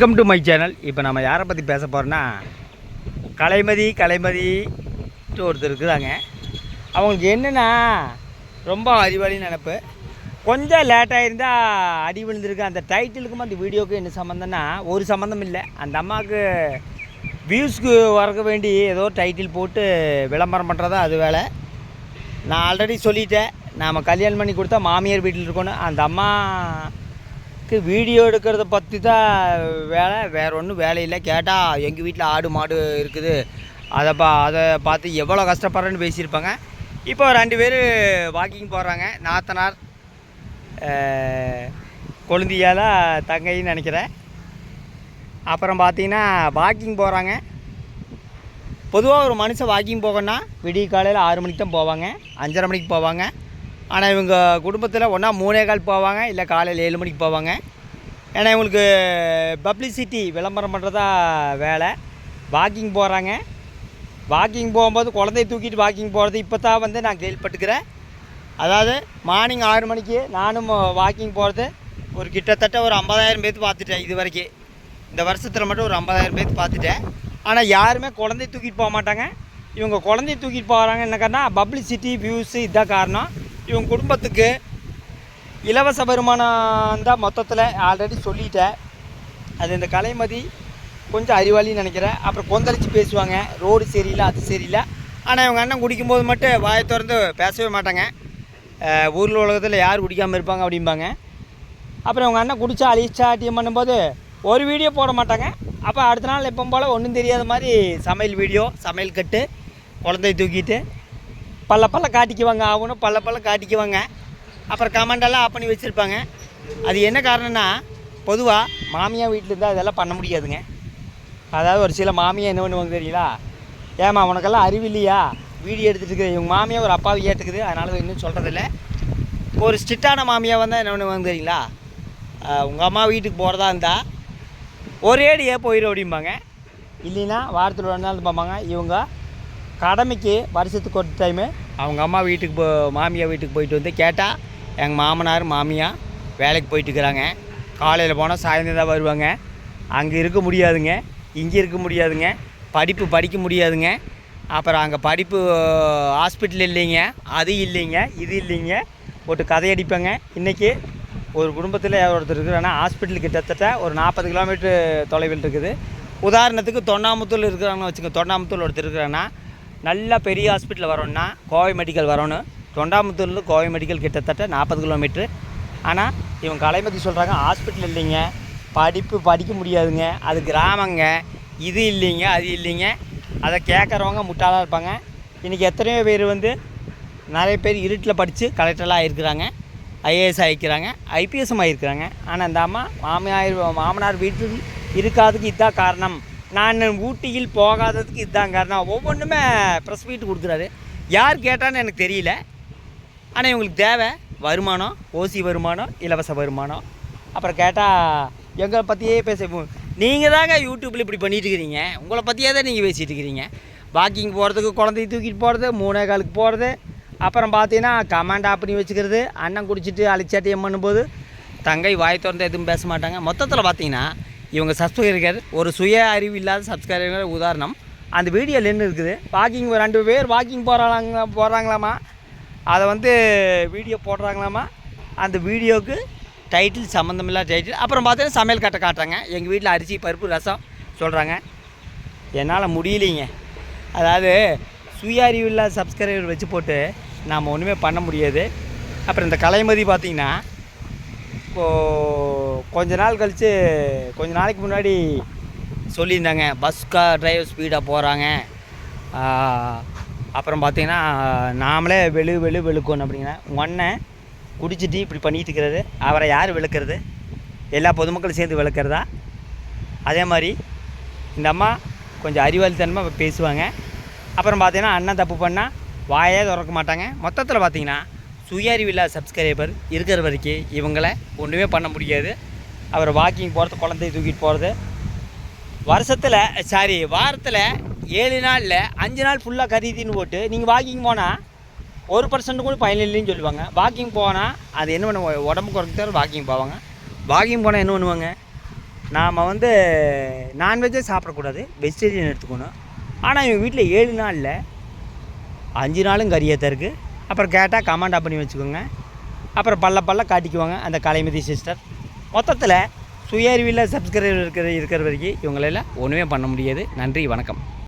Welcome to my channel இப்போ நம்ம யாரை பற்றி பேச போகிறோன்னா கலைமதி கலைமதி ஒருத்தர் இருக்குதாங்க அவங்களுக்கு என்னென்னா ரொம்ப அறிவாளி நினப்பு. கொஞ்சம் லேட்டாக இருந்தால் அடி விழுந்திருக்கு. அந்த டைட்டிலுக்கும் அந்த வீடியோக்கும் என்ன சம்மந்தம்னா ஒரு சம்மந்தம் இல்லை. அந்த அம்மாவுக்கு வியூஸ்க்கு வரக்க வேண்டி ஏதோ டைட்டில் போட்டு விளம்பரம் பண்ணுறதா அது வேலை. நான் ஆல்ரெடி சொல்லிட்டேன். நாம் கல்யாணம் பண்ணி கொடுத்தா மாமியார் வீட்டில் இருக்கணும். அந்த அம்மா வீடியோ எடுக்கிறத பற்றி தான் வேலை. வேற ஒன்றும் வேலை இல்லை. கேட்டால் எங்கள் வீட்டில் ஆடு மாடு இருக்குது. அதை பா அதை பார்த்து எவ்வளோ கஷ்டப்படுறேன்னு பேசியிருப்பாங்க. இப்போ ரெண்டு பேர் வாக்கிங் போகிறாங்க நாத்தனார் கொழுந்தியால் தங்கைன்னு நினைக்கிறேன். அப்புறம் பார்த்தீங்கன்னா வாக்கிங் போகிறாங்க பொதுவாக ஒரு மனுஷன் வாக்கிங் போகணும்னா விடிய காலையில் ஆறு மணிக்கு தான் போவாங்க. அஞ்சரை மணிக்கு போவாங்க. ஆனால் இவங்க குடும்பத்தில் ஒன்றா மூணே கால் போவாங்க இல்லை காலையில் ஏழு மணிக்கு போவாங்க. ஏன்னா இவங்களுக்கு பப்ளிசிட்டி விளம்பரம் பண்ணுறதா வேலை. வாக்கிங் போகிறாங்க வாக்கிங் போகும்போது குழந்தைய தூக்கிட்டு வாக்கிங் போகிறது இப்போ தான் வந்து நான் கேள்விப்பட்டுக்கிறேன். அதாவது மார்னிங் ஆறு மணிக்கு நானும் வாக்கிங் போகிறது ஒரு கிட்டத்தட்ட ஒரு ஐம்பதாயிரம் பேர்த்து பார்த்துட்டேன் இது வரைக்கும். இந்த வருஷத்தில் மட்டும் ஒரு ஐம்பதாயிரம் பேர்த்து பார்த்துட்டேன். ஆனால் யாருமே குழந்தைய தூக்கிட்டு போக மாட்டாங்க. இவங்க குழந்தைய தூக்கிட்டு போகிறாங்க என்ன காரணம் பப்ளிசிட்டி வியூஸு இதான் காரணம். இவங்க குடும்பத்துக்கு இலவச வருமானம் தான் மொத்தத்தில் ஆல்ரெடி சொல்லிட்டேன். அது இந்த கலைமதி கொஞ்சம் அறிவாளின்னு நினைக்கிறேன். அப்புறம் கொந்தளிச்சு பேசுவாங்க. ரோடு சரியில்லை அது சரியில்லை. ஆனால் இவங்க அண்ணன் குடிக்கும்போது மட்டும் வாயை திறந்து பேசவே மாட்டாங்க. ஊரில் உலகத்தில் யார் குடிக்காமல் இருப்பாங்க அப்படிம்பாங்க. அப்புறம் அவங்க அண்ணன் குடிச்சா டீம் பண்ணும்போது ஒரு வீடியோ போட மாட்டாங்க. அப்போ அடுத்த நாள் எப்போ போல் ஒன்றும் தெரியாத மாதிரி சமையல் வீடியோ சமையல் கட்டு குழந்தைய தூக்கிட்டு பல்ல பல்ல காட்டிக்குவாங்க ஆகணும். பல்ல பல்ல காட்டிக்குவாங்க. அப்புறம் கமெண்டெல்லாம் ஆஃப் பண்ணி வச்சுருப்பாங்க. அது என்ன காரணம்னா பொதுவாக மாமியார் வீட்டில் இருந்தால் அதெல்லாம் பண்ண முடியாதுங்க. அதாவது ஒரு சில மாமியார் என்ன பண்ணுவாங்க தெரியுங்களா? ஏமா உனக்கெல்லாம் அறிவு இல்லையா? வீடியோ எடுத்துகிட்டு இருக்குது இவங்க மாமியார் ஒரு அப்பாவை ஏற்றுக்குது அதனால இன்னும் சொல்கிறதில்ல ஒரு ஸ்ட்ரிக்டான மாமியாக வந்தால் என்ன பண்ணுவாங்க தெரியுங்களா? உங்கள் அம்மா வீட்டுக்கு போகிறதா இருந்தால் ஒரே அடியே போயிடும் அப்படிம்பாங்க. இல்லைன்னா வாரத்தில் ஒரு நாள் பார்ப்பாங்க இவங்க கடமைக்கு வருஷத்துக்கு ஒரு டைமு அவங்க அம்மா வீட்டுக்கு போ மாமியார் வீட்டுக்கு போயிட்டு வந்து கேட்டால் எங்கள் மாமனார் மாமியா வேலைக்கு போயிட்டு இருக்கிறாங்க. காலையில் போனால் சாயந்தரம் தான் வருவாங்க. அங்கே இருக்க முடியாதுங்க. இங்கே இருக்க முடியாதுங்க. படிப்பு படிக்க முடியாதுங்க. அப்புறம் அங்கே படிப்பு ஹாஸ்பிட்டல் இல்லைங்க. அது இல்லைங்க. இது இல்லைங்க. ஒரு கதையடிப்பேங்க. இன்றைக்கி ஒரு குடும்பத்தில் ஒருத்தர் இருக்கிறான்னா ஹாஸ்பிட்டல் கிட்டத்தட்ட ஒரு நாற்பது கிலோமீட்டர் தொலைவில் இருக்குது. உதாரணத்துக்கு தொண்ணாமுத்தூர் இருக்கிறாங்கன்னு வச்சுக்கோங்க. தொண்ணாமுத்தூர் ஒருத்தர் இருக்கிறாங்கன்னா நல்லா பெரிய ஹாஸ்பிட்டல் வரணும்னா கோவை மெடிக்கல் வரணும். தொண்டாமுத்தூர்லேருந்து கோவை மெடிக்கல் கிட்டத்தட்ட நாற்பது கிலோமீட்ரு ஆனால் இவங்க கலைமதி சொல்கிறாங்க ஹாஸ்பிட்டல் இல்லைங்க. படிப்பு படிக்க முடியாதுங்க. அது கிராமங்க. இது இல்லைங்க அது இல்லைங்க. அதை கேட்குறவங்க முட்டாளாக இருப்பாங்க. இன்றைக்கி எத்தனையோ பேர் வந்து நிறைய பேர் இருட்டில் படித்து கலெக்டரெலாம் ஆகிருக்கிறாங்க ஐஏஎஸ் ஆகிக்கிறாங்க ஐபிஎஸ்ஸும் ஆகிருக்கிறாங்க ஆனால் இந்த அம்மா மாமியார் மாமனார் வீட்டில் இருக்காதுக்கு இதுதான் காரணம். நான் ஊட்டியில் போகாததுக்கு இதுதான் காரணம். ஒவ்வொன்றுமே ப்ரெஸ் மீட் கொடுக்குறாரு. யார் கேட்டான்னு எனக்கு தெரியல. ஆனால் இவங்களுக்கு தேவை வருமானம் ஓசி வருமானம் இலவச வருமானம். அப்புறம் கேட்டால் எங்களை பற்றியே பேச நீங்கள் தாங்க யூடியூப்பில் இப்படி பண்ணிட்டு இருக்கிறீங்க. உங்களை பற்றியே தான் நீங்கள் பேசிகிட்டு இருக்கிறீங்க. வாக்கிங் போகிறதுக்கு குழந்தைய தூக்கிட்டு போகிறது மூணே காலுக்கு போகிறது அப்புறம் பார்த்தீங்கன்னா கமாண்ட் ஆப் பண்ணி வச்சுக்கிறது அண்ணன் குடிச்சிட்டு அழிச்சாட்டியம் பண்ணும்போது தங்கை வாய் திறந்து எதுவும் பேச மாட்டாங்க. மொத்தத்தில் பார்த்தீங்கன்னா இவங்க சப்ஸ்கிரைபர் ஒரு சுய அறிவு இல்லாத சப்ஸ்கிரைபர் உதாரணம். அந்த வீடியோவில் என்ன இருக்குது? வாக்கிங் ரெண்டு பேர் வாக்கிங் போகிறாங்க போகிறாங்களாமா அதை வந்து வீடியோ போடுறாங்களாமா? அந்த வீடியோவுக்கு டைட்டில் சம்மந்தமில்லாத டைட்டில் அப்புறம் பார்த்தீங்கன்னா சமையல் கட்டை காட்டுறாங்க. எங்கள் வீட்டில் அரிசி பருப்பு ரசம் சொல்கிறாங்க என்னால் முடியலைங்க. அதாவது சுய அறிவு இல்லாத சப்ஸ்கிரைபர் வச்சு போட்டு நாம் ஒன்றுமே பண்ண முடியாது. அப்புறம் இந்த கலைமதி பார்த்திங்கன்னா இப்போது கொஞ்ச நாள் கழித்து கொஞ்ச நாளைக்கு முன்னாடி சொல்லியிருந்தாங்க. பஸ் கார் டிரைவர் ஸ்பீடாக போகிறாங்க அப்புறம் பார்த்தீங்கன்னா நாமளே வெளு வெளு வெளுக்கணும் அப்படிங்கன்னா உங்கள் அண்ணன் குடிச்சிட்டு இப்படி பண்ணிட்டு இருக்கிறது. அவரை யார் விளக்குறது? எல்லா பொதுமக்களும் சேர்ந்து விளக்குறதா? அதே மாதிரி இந்த அம்மா கொஞ்சம் அறிவாளித்தனமாக பேசுவாங்க. அப்புறம் பார்த்தீங்கன்னா அண்ணன் தப்பு பண்ணால் வாயே திறக்க மாட்டாங்க. மொத்தத்தில் பார்த்தீங்கன்னா சுயறிவில்லா சப்ஸ்கிரைபர் இருக்கிற வரைக்கும் இவங்கள ஒன்றுமே பண்ண முடியாது. அவர் வாக்கிங் போகிறது குழந்தைய தூக்கிட்டு போகிறது வருஷத்தில் சாரி வாரத்தில் ஏழு நாளில் அஞ்சு நாள் ஃபுல்லாக கருதின்னு போட்டு நீங்கள் வாக்கிங் போனால் ஒரு பர்சன்ட் கூட பயன் இல்லைன்னு சொல்லுவாங்க. வாக்கிங் போனால் அது என்ன பண்ணுவாங்க? உடம்பு குறைக்க வாக்கிங் போவாங்க. வாக்கிங் போனால் என்ன பண்ணுவாங்க? நாம் வந்து நான்வெஜ்ஜே சாப்பிடக்கூடாது. வெஜிடேரியன் எடுத்துக்கணும். ஆனால் இவங்க வீட்டில் ஏழு நாளில் அஞ்சு நாளும் கறியாக இருக்குது அப்புறம் கேட்டால் கமாண்டா பண்ணி வச்சுக்கோங்க. அப்புறம் பல்ல பல்ல காட்டிக்குவாங்க அந்த கலைமதி சிஸ்டர் மொத்தத்தில் சுயறிவில் சப்ஸ்கிரைபர் இருக்கிற இருக்கிற வரைக்கும் இவங்களெல்லாம் ஒன்றுமே பண்ண முடியாது. நன்றி வணக்கம்.